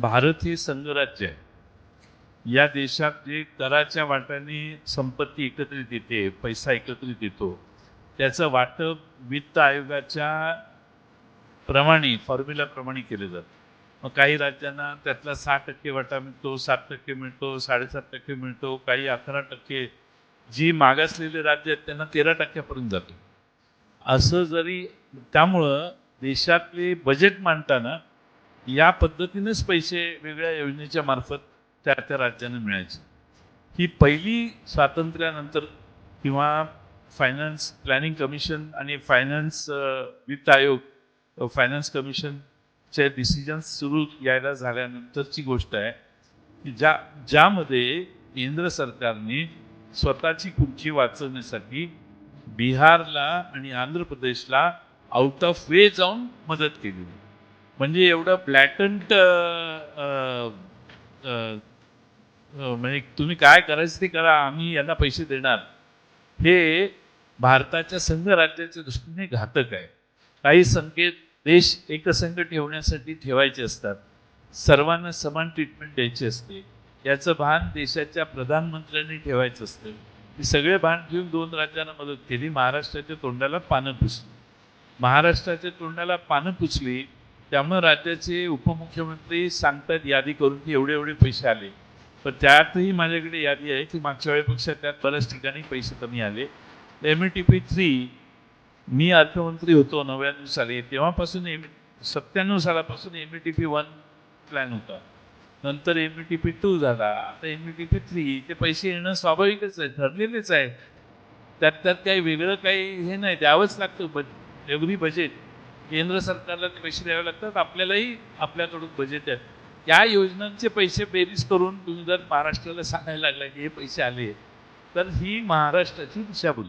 भारत हे संघराज्य आहे. या देशात जे कराच्या वाटाने संपत्ती एकत्रित येते पैसा एकत्रित येतो त्याचं वाटप वित्त आयोगाच्या प्रमाणे फॉर्म्युलाप्रमाणे केलं जातं. मग काही राज्यांना त्यातला सहा टक्के वाटा मिळतो सात टक्के मिळतो साडेसात टक्के मिळतो काही अकरा टक्के जी मागासलेली राज्य आहेत त्यांना तेरा टक्क्यापर्यंत जातो. असं जरी त्यामुळं देशातले बजेट मांडताना या पद्धतीनेच पैसे वेगळ्या योजनेच्या मार्फत त्या त्या राज्यांना मिळायचे. ही पहिली स्वातंत्र्यानंतर किंवा फायनान्स प्लॅनिंग कमिशन आणि फायनान्स वित्त आयोग फायनान्स कमिशनचे डिसिजन्स सुरू यायला झाल्यानंतरची गोष्ट आहे की ज्या ज्यामध्ये केंद्र सरकारने स्वतःची खुर्ची वाचवण्यासाठी बिहारला आणि आंध्र प्रदेशला आउट ऑफ वे जाऊन मदत केली म्हणजे एवढं प्लॅटंट म्हणजे तुम्ही काय करायचं ते करा आम्ही यांना पैसे देणार. हे भारताच्या संघ राज्याच्या दृष्टीने घातक आहे. काही संकेत देश एकसंघ ठेवण्यासाठी ठेवायचे असतात. सर्वांना समान ट्रीटमेंट द्यायची असते. याचं भान देशाच्या प्रधानमंत्र्यांनी ठेवायचं असतं. हे सगळे भान घेऊन दोन राज्यांना मदत केली. महाराष्ट्राच्या तोंडाला पानं पुसली. महाराष्ट्राच्या तोंडाला पानं पुसली. त्यामुळे राज्याचे उपमुख्यमंत्री सांगतात यादी करून की एवढे एवढे पैसे आले. पण त्यातही माझ्याकडे यादी आहे की मागच्या वेळेपेक्षा त्यात बऱ्याच ठिकाणी पैसे कमी आले. एम टी पी थ्री मी अर्थमंत्री होतो नव्याण्णव साली. तेव्हापासून एम सत्त्याण्णव सालापासून M T P one plan होता. नंतर एम टी पी टू झाला. आता एम टी पी थ्री ते पैसे येणं स्वाभाविकच आहे ठरलेलेच आहे. त्यात त्यात काही वेगळं काही हे नाही द्यावंच लागतं बज एवढी बजेट केंद्र सरकारला पैसे द्यावे लागतात आपल्यालाही आपल्याकडून बजेट आहे. या योजनांचे पैसे बेरीज करून तुम्ही जर महाराष्ट्राला सांगायला लागला की हे पैसे आले तर ही महाराष्ट्राची दिशाभूल.